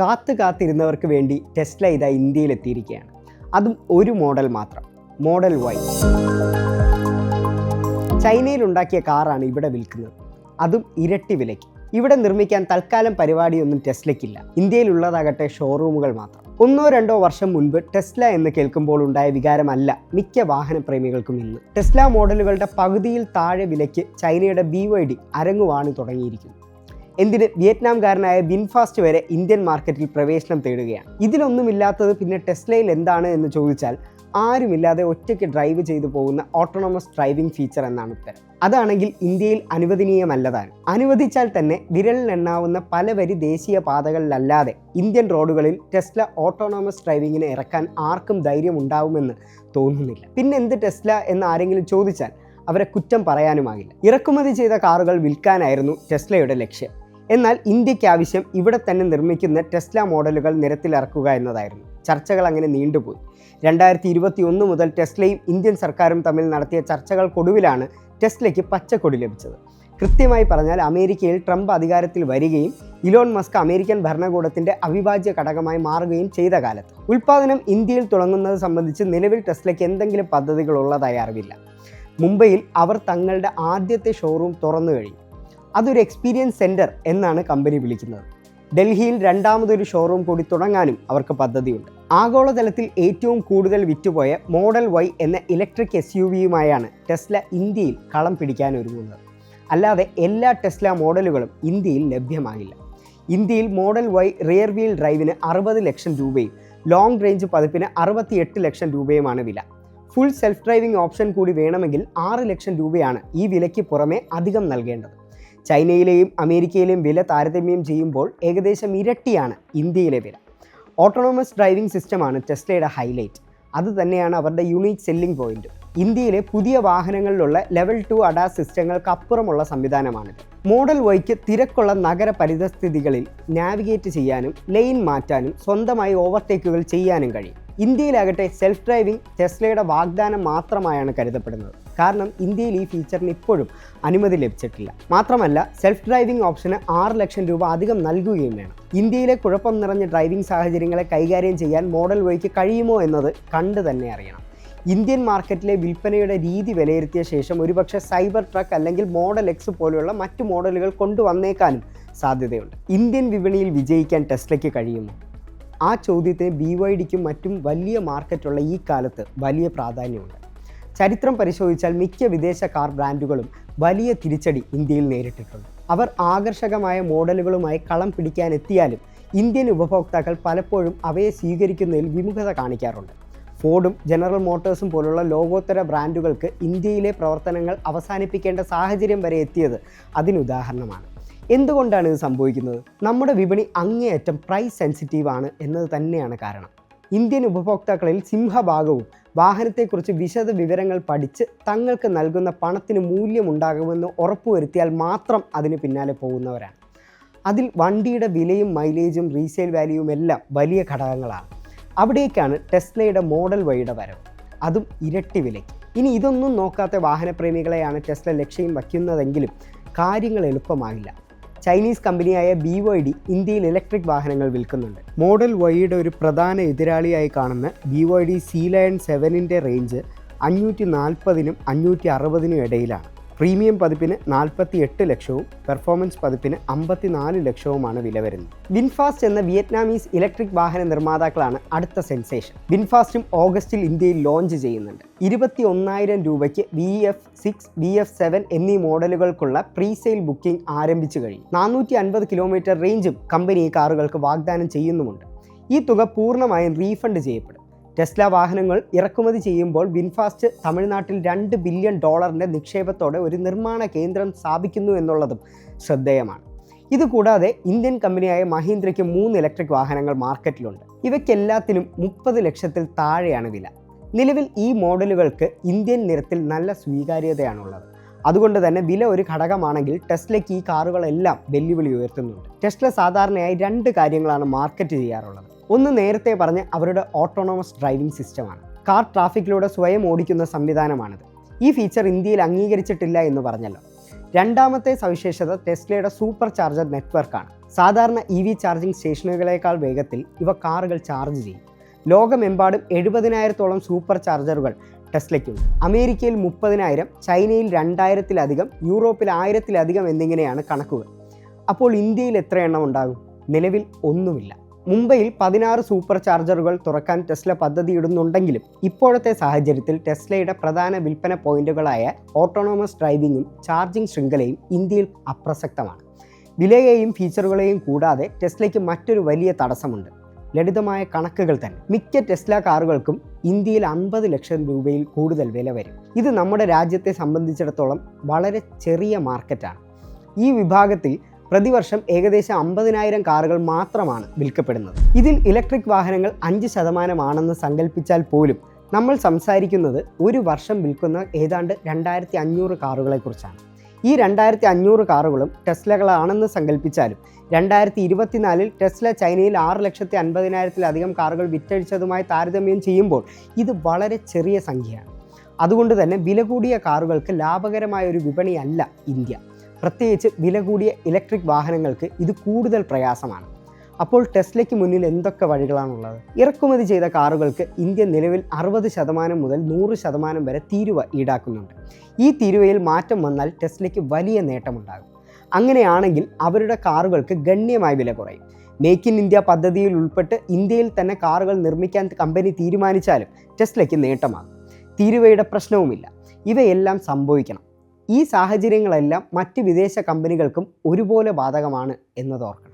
കാത്ത് കാത്തിരുന്നവർക്ക് വേണ്ടി ടെസ്ല ഇതാ ഇന്ത്യയിലെത്തിയിരിക്കുകയാണ്. അതും ഒരു മോഡൽ മാത്രം. Model Y. ചൈനയിൽ ഉണ്ടാക്കിയ കാറാണ് ഇവിടെ വിൽക്കുന്നത്. അതും ഇരട്ടി വിലയ്ക്ക്. ഇവിടെ നിർമ്മിക്കാൻ തൽക്കാലം പരിപാടിയൊന്നും ടെസ്ലയ്ക്കില്ല. ഇന്ത്യയിലുള്ളതാകട്ടെ ഷോറൂമുകൾ മാത്രം. ഒന്നോ രണ്ടോ വർഷം മുൻപ് ടെസ്ല എന്ന് കേൾക്കുമ്പോൾ ഉണ്ടായ വികാരമല്ല മിക്ക വാഹന പ്രേമികൾക്കും ഇന്ന്. ടെസ്ല മോഡലുകളുടെ പകുതിയിൽ താഴെ വിലയ്ക്ക് ചൈനയുടെ ബി വൈ ഡി അരങ്ങുവാണി തുടങ്ങിയിരിക്കുന്നു. എന്തിന് വിയറ്റ്നാംകാരനായ വിൻഫാസ്റ്റ് വരെ ഇന്ത്യൻ മാർക്കറ്റിൽ പ്രവേശനം തേടുകയാണ്. ഇതിലൊന്നുമില്ലാത്തത് പിന്നെ ടെസ്ലയിൽ എന്താണ് എന്ന് ചോദിച്ചാൽ ആരുമില്ലാതെ ഒറ്റയ്ക്ക് ഡ്രൈവ് ചെയ്തു പോകുന്ന ഓട്ടോണമസ് ഡ്രൈവിംഗ് ഫീച്ചർ എന്നാണ് ഉത്തരം. അതാണെങ്കിൽ ഇന്ത്യയിൽ അനുവദനീയമല്ലതാണ്. അനുവദിച്ചാൽ തന്നെ വിരലിലെണ്ണാവുന്ന പല വരി ദേശീയ പാതകളിലല്ലാതെ ഇന്ത്യൻ റോഡുകളിൽ ടെസ്ല ഓട്ടോണോമസ് ഡ്രൈവിങ്ങിന് ഇറക്കാൻ ആർക്കും ധൈര്യം ഉണ്ടാവുമെന്ന് തോന്നുന്നില്ല. പിന്നെ എന്ത് ടെസ്ല എന്ന് ആരെങ്കിലും ചോദിച്ചാൽ അവരെ കുറ്റം പറയാനുമാകില്ല. ഇറക്കുമതി ചെയ്ത കാറുകൾ വിൽക്കാനായിരുന്നു ടെസ്ലയുടെ ലക്ഷ്യം. എന്നാൽ ഇന്ത്യയ്ക്ക് ആവശ്യം ഇവിടെ തന്നെ നിർമ്മിക്കുന്ന ടെസ്ല മോഡലുകൾ നിരത്തിലിറക്കുക എന്നതായിരുന്നു. ചർച്ചകൾ അങ്ങനെ നീണ്ടുപോയി. രണ്ടായിരത്തി ഇരുപത്തി ഒന്ന് മുതൽ ടെസ്ലയും ഇന്ത്യൻ സർക്കാരും തമ്മിൽ നടത്തിയ ചർച്ചകൾക്കൊടുവിലാണ് ടെസ്ലയ്ക്ക് പച്ചക്കൊടി ലഭിച്ചത്. കൃത്യമായി പറഞ്ഞാൽ അമേരിക്കയിൽ ട്രംപ് അധികാരത്തിൽ വരികയും ഇലോൺ മസ്ക് അമേരിക്കൻ ഭരണകൂടത്തിന്റെ അവിഭാജ്യ ഘടകമായി മാറുകയും ചെയ്ത കാലത്ത്. ഉൽപ്പാദനം ഇന്ത്യയിൽ തുടങ്ങുന്നത് സംബന്ധിച്ച് നിലവിൽ ടെസ്ലയ്ക്ക് എന്തെങ്കിലും പദ്ധതികളുള്ളതായി അറിവില്ല. മുംബൈയിൽ അവർ തങ്ങളുടെ ആദ്യത്തെ ഷോറൂം തുറന്നു കഴിഞ്ഞു. അതൊരു എക്സ്പീരിയൻസ് സെന്റർ എന്നാണ് കമ്പനി വിളിക്കുന്നത്. ഡൽഹിയിൽ രണ്ടാമതൊരു ഷോറൂം കൂടി തുടങ്ങാനും അവർക്ക് പദ്ധതിയുണ്ട്. ആഗോളതലത്തിൽ ഏറ്റവും കൂടുതൽ വിറ്റുപോയ മോഡൽ വൈ എന്ന ഇലക്ട്രിക് എസ് യു വിയുമായാണ് ടെസ്ല ഇന്ത്യയിൽ കളം പിടിക്കാൻ ഒരുങ്ങുന്നത്. അല്ലാതെ എല്ലാ ടെസ്ല മോഡലുകളും ഇന്ത്യയിൽ ലഭ്യമാകില്ല. ഇന്ത്യയിൽ മോഡൽ വൈ റിയർ വീൽ ഡ്രൈവിന് അറുപത് ലക്ഷം രൂപയും ലോങ് റേഞ്ച് പതിപ്പിന് അറുപത്തിയെട്ട് ലക്ഷം രൂപയുമാണ് വില. ഫുൾ സെൽഫ് ഡ്രൈവിംഗ് ഓപ്ഷൻ കൂടി വേണമെങ്കിൽ ആറ് ലക്ഷം രൂപയാണ് ഈ വിലയ്ക്ക് പുറമെ അധികം നൽകേണ്ടത്. ചൈനയിലെയും അമേരിക്കയിലെയും വില താരതമ്യം ചെയ്യുമ്പോൾ ഏകദേശം ഇരട്ടിയാണ് ഇന്ത്യയിലെ വില. ഓട്ടോണോമസ് ഡ്രൈവിംഗ് സിസ്റ്റമാണ് ടെസ്ലയുടെ ഹൈലൈറ്റ്. അത് തന്നെയാണ് അവരുടെ യുണീക്ക് സെല്ലിംഗ് പോയിന്റ് ഇന്ത്യയിലെ പുതിയ വാഹനങ്ങളിലുള്ള ലെവൽ ടു അഡാ സിസ്റ്റങ്ങൾക്ക് അപ്പുറമുള്ള സംവിധാനമാണിത്. മോഡൽ വൈക്ക് തിരക്കുള്ള നഗര പരിതസ്ഥിതികളിൽ നാവിഗേറ്റ് ചെയ്യാനും ലെയിൻ മാറ്റാനും സ്വന്തമായി ഓവർടേക്കുകൾ ചെയ്യാനും കഴിയും. ഇന്ത്യയിലാകട്ടെ സെൽഫ് ഡ്രൈവിംഗ് ടെസ്ലയുടെ വാഗ്ദാനം മാത്രമായാണ് കരുതപ്പെടുന്നത്. കാരണം ഇന്ത്യയിൽ ഈ ഫീച്ചറിന് ഇപ്പോഴും അനുമതി ലഭിച്ചിട്ടില്ല. മാത്രമല്ല സെൽഫ് ഡ്രൈവിംഗ് ഓപ്ഷന് ആറ് ലക്ഷം രൂപ അധികം നൽകുകയും വേണം. ഇന്ത്യയിലെ കുഴപ്പം നിറഞ്ഞ ഡ്രൈവിംഗ് സാഹചര്യങ്ങളെ കൈകാര്യം ചെയ്യാൻ മോഡൽ വഴിക്ക് കഴിയുമോ എന്നത് കണ്ടു തന്നെ അറിയണം. ഇന്ത്യൻ മാർക്കറ്റിലെ വിൽപ്പനയുടെ രീതി വിലയിരുത്തിയ ശേഷം ഒരുപക്ഷെ സൈബർ ട്രക്ക് അല്ലെങ്കിൽ മോഡൽ എക്സ് പോലെയുള്ള മറ്റു മോഡലുകൾ കൊണ്ടുവന്നേക്കാനും സാധ്യതയുണ്ട്. ഇന്ത്യൻ വിപണിയിൽ വിജയിക്കാൻ ടെസ്ലയ്ക്ക് കഴിയുമോ? ആ ചോദ്യത്തെ ബി വൈ ഡിക്കും മറ്റും വലിയ മാർക്കറ്റുള്ള ഈ കാലത്ത് വലിയ പ്രാധാന്യമുണ്ട്. ചരിത്രം പരിശോധിച്ചാൽ മിക്ക വിദേശ കാർ ബ്രാൻഡുകളും വലിയ തിരിച്ചടി ഇന്ത്യയിൽ നേരിട്ടിട്ടുണ്ട്. അവർ ആകർഷകമായ മോഡലുകളുമായി കളം പിടിക്കാനെത്തിയാലും ഇന്ത്യൻ ഉപഭോക്താക്കൾ പലപ്പോഴും അവയെ സ്വീകരിക്കുന്നതിൽ വിമുഖത കാണിക്കാറുണ്ട്. ഫോർഡും ജനറൽ മോട്ടോഴ്സും പോലുള്ള ലോകോത്തര ബ്രാൻഡുകൾക്ക് ഇന്ത്യയിലെ പ്രവർത്തനങ്ങൾ അവസാനിപ്പിക്കേണ്ട സാഹചര്യം വരെ എത്തിയത് അതിനുദാഹരണമാണ്. എന്തുകൊണ്ടാണ് ഇത് സംഭവിക്കുന്നത്? നമ്മുടെ വിപണി അങ്ങേയറ്റം പ്രൈസ് സെൻസിറ്റീവ് ആണ് എന്നത് തന്നെയാണ് കാരണം. ഇന്ത്യൻ ഉപഭോക്താക്കളിൽ സിംഹഭാഗവും വാഹനത്തെക്കുറിച്ച് വിശദ വിവരങ്ങൾ പഠിച്ച് തങ്ങൾക്ക് നൽകുന്ന പണത്തിന് മൂല്യമുണ്ടാകുമെന്ന് ഉറപ്പുവരുത്തിയാൽ മാത്രം അതിന് പിന്നാലെ പോകുന്നവരാണ്. അതിൽ വണ്ടിയുടെ വിലയും മൈലേജും റീസെയിൽ വാല്യൂവും എല്ലാം വലിയ ഘടകങ്ങളാണ്. അവിടേക്കാണ് ടെസ്ലയുടെ മോഡൽ വഴിയുടെ വരവ്. അതും ഇരട്ടി വിലയ്ക്ക്. ഇനി ഇതൊന്നും നോക്കാത്ത വാഹനപ്രേമികളെയാണ് ടെസ്ല ലക്ഷ്യം വയ്ക്കുന്നതെങ്കിലും കാര്യങ്ങൾ എളുപ്പമാകില്ല. ചൈനീസ് കമ്പനിയായ ബി വൈ ഡി ഇന്ത്യയിൽ ഇലക്ട്രിക് വാഹനങ്ങൾ വിൽക്കുന്നുണ്ട്. മോഡൽ വൈയുടെ ഒരു പ്രധാന എതിരാളിയായി കാണുന്ന B Y D Sealion സെവനിന്റെ റേഞ്ച് അഞ്ഞൂറ്റി നാൽപ്പതിനും അഞ്ഞൂറ്റി അറുപതിനും ഇടയിലാണ്. പ്രീമിയം പതിപ്പിന് നാൽപ്പത്തി എട്ട് ലക്ഷവും പെർഫോമൻസ് പതിപ്പിന് അമ്പത്തിനാല് ലക്ഷവുമാണ് വില വരുന്നത്. വിൻഫാസ്റ്റ് എന്ന വിയറ്റ്നാമീസ് ഇലക്ട്രിക് വാഹന നിർമ്മാതാക്കളാണ് അടുത്ത സെൻസേഷൻ. വിൻഫാസ്റ്റും ഓഗസ്റ്റിൽ ഇന്ത്യയിൽ ലോഞ്ച് ചെയ്യുന്നുണ്ട്. ഇരുപത്തി ഒന്നായിരം രൂപയ്ക്ക് V F six V F seven എന്നീ മോഡലുകൾക്കുള്ള പ്രീസെയിൽ ബുക്കിംഗ് ആരംഭിച്ചു കഴിഞ്ഞു. നാനൂറ്റി അൻപത് കിലോമീറ്റർ റേഞ്ചും കമ്പനി കാറുകൾക്ക് വാഗ്ദാനം ചെയ്യുന്നുമുണ്ട്. ഈ തുക പൂർണമായും റീഫണ്ട് ചെയ്യപ്പെടും. ടെസ്ല വാഹനങ്ങൾ ഇറക്കുമതി ചെയ്യുമ്പോൾ വിൻഫാസ്റ്റ് തമിഴ്നാട്ടിൽ രണ്ട് ബില്യൺ ഡോളറിന്റെ നിക്ഷേപത്തോടെ ഒരു നിർമ്മാണ കേന്ദ്രം സ്ഥാപിക്കുന്നു എന്നുള്ളതും ശ്രദ്ധേയമാണ്. ഇതുകൂടാതെ ഇന്ത്യൻ കമ്പനിയായ മഹീന്ദ്രയ്ക്ക് മൂന്ന് ഇലക്ട്രിക് വാഹനങ്ങൾ മാർക്കറ്റിലുണ്ട്. ഇവയ്ക്കെല്ലാത്തിനും മുപ്പത് ലക്ഷത്തിൽ താഴെയാണ് വില. നിലവിൽ ഈ മോഡലുകൾക്ക് ഇന്ത്യൻ നിരത്തിൽ നല്ല സ്വീകാര്യതയാണുള്ളത്. അതുകൊണ്ട് തന്നെ വില ഒരു ഘടകമാണെങ്കിൽ ടെസ്ലയ്ക്ക് ഈ കാറുകളെല്ലാം വെല്ലുവിളി ഉയർത്തുന്നുണ്ട്. ടെസ്ല സാധാരണയായി രണ്ട് കാര്യങ്ങളാണ് മാർക്കറ്റ് ചെയ്യാറുള്ളത്. ഒന്ന് നേരത്തെ പറഞ്ഞ അവരുടെ ഓട്ടോണോമസ് ഡ്രൈവിംഗ് സിസ്റ്റമാണ് കാർ ട്രാഫിക്കിലൂടെ സ്വയം ഓടിക്കുന്ന സംവിധാനമാണിത്. ഈ ഫീച്ചർ ഇന്ത്യയിൽ അംഗീകരിച്ചിട്ടില്ല എന്ന് പറഞ്ഞല്ലോ. രണ്ടാമത്തെ സവിശേഷത ടെസ്ലയുടെ സൂപ്പർ ചാർജർ നെറ്റ്വർക്കാണ് സാധാരണ ഇ വി ചാർജിംഗ് സ്റ്റേഷനുകളേക്കാൾ വേഗത്തിൽ ഇവ കാറുകൾ ചാർജ് ചെയ്യും. ലോകമെമ്പാടും എഴുപതിനായിരത്തോളം സൂപ്പർ ചാർജറുകൾ ടെസ്ലയ്ക്കുണ്ട്. അമേരിക്കയിൽ മുപ്പതിനായിരം ചൈനയിൽ രണ്ടായിരത്തിലധികം യൂറോപ്പിൽ ആയിരത്തിലധികം എന്നിങ്ങനെയാണ് കണക്കുകൾ. അപ്പോൾ ഇന്ത്യയിൽ എത്ര എണ്ണം ഉണ്ടാകും? നിലവിൽ ഒന്നുമില്ല. മുംബൈയിൽ പതിനാറ് സൂപ്പർ ചാർജറുകൾ തുറക്കാൻ ടെസ്ല പദ്ധതിയിടുന്നുണ്ടെങ്കിലും ഇപ്പോഴത്തെ സാഹചര്യത്തിൽ ടെസ്ലയുടെ പ്രധാന വിൽപ്പന പോയിന്റുകളായ ഓട്ടോണോമസ് ഡ്രൈവിംഗും ചാർജിംഗ് ശൃംഖലയും ഇന്ത്യയിൽ അപ്രസക്തമാണ്. വിലയെയും ഫീച്ചറുകളെയും കൂടാതെ ടെസ്ലയ്ക്ക് മറ്റൊരു വലിയ തടസ്സമുണ്ട്. ലളിതമായ കണക്കുകൾ തന്നെ. മിക്ക ടെസ്ല കാറുകൾക്കും ഇന്ത്യയിൽ അമ്പത് ലക്ഷം രൂപയിൽ കൂടുതൽ വില വരും. ഇത് നമ്മുടെ രാജ്യത്തെ സംബന്ധിച്ചിടത്തോളം വളരെ ചെറിയ മാർക്കറ്റാണ്. ഈ വിഭാഗത്തിൽ പ്രതിവർഷം ഏകദേശം അമ്പതിനായിരം കാറുകൾ മാത്രമാണ് വിൽക്കപ്പെടുന്നത്. ഇതിൽ ഇലക്ട്രിക് വാഹനങ്ങൾ അഞ്ച് ശതമാനമാണെന്ന് സങ്കല്പിച്ചാൽ പോലും നമ്മൾ സംസാരിക്കുന്നത് ഒരു വർഷം വിൽക്കുന്ന ഏതാണ്ട് രണ്ടായിരത്തി അഞ്ഞൂറ് കാറുകളെക്കുറിച്ചാണ്. ഈ രണ്ടായിരത്തി അഞ്ഞൂറ് കാറുകളും ടെസ്ലകളാണെന്ന് സങ്കല്പിച്ചാലും രണ്ടായിരത്തി ഇരുപത്തിനാലിൽ ടെസ്ല ചൈനയിൽ ആറ് ലക്ഷത്തി അൻപതിനായിരത്തിലധികം കാറുകൾ വിറ്റഴിച്ചതുമായി താരതമ്യം ചെയ്യുമ്പോൾ ഇത് വളരെ ചെറിയ സംഖ്യയാണ്. അതുകൊണ്ട് തന്നെ വില കൂടിയ കാറുകൾക്ക് ലാഭകരമായ ഒരു വിപണിയല്ല ഇന്ത്യ. പ്രത്യേകിച്ച് വില കൂടിയ ഇലക്ട്രിക് വാഹനങ്ങൾക്ക് ഇത് കൂടുതൽ പ്രയാസമാണ്. അപ്പോൾ ടെസ്ലയ്ക്ക് മുന്നിൽ എന്തൊക്കെ വഴികളാണുള്ളത്? ഇറക്കുമതി ചെയ്ത കാറുകൾക്ക് ഇന്ത്യ നിലവിൽ അറുപത് ശതമാനം മുതൽ നൂറ് ശതമാനം വരെ തീരുവ ഈടാക്കുന്നുണ്ട്. ഈ തീരുവയിൽ മാറ്റം വന്നാൽ ടെസ്ലയ്ക്ക് വലിയ നേട്ടമുണ്ടാകും. അങ്ങനെയാണെങ്കിൽ അവരുടെ കാറുകൾക്ക് ഗണ്യമായ വില കുറയും. മേക്ക് ഇൻ ഇന്ത്യ പദ്ധതിയിൽ ഉൾപ്പെട്ട് ഇന്ത്യയിൽ തന്നെ കാറുകൾ നിർമ്മിക്കാൻ കമ്പനി തീരുമാനിച്ചാലും ടെസ്ലയ്ക്ക് നേട്ടമാകും. തീരുവയുടെ പ്രശ്നവുമില്ല. ഇവയെല്ലാം സംഭവിക്കണം. ഈ സാഹചര്യങ്ങളെല്ലാം മറ്റ് വിദേശ കമ്പനികൾക്കും ഒരുപോലെ ബാധകമാണ് എന്നതോർക്കണം.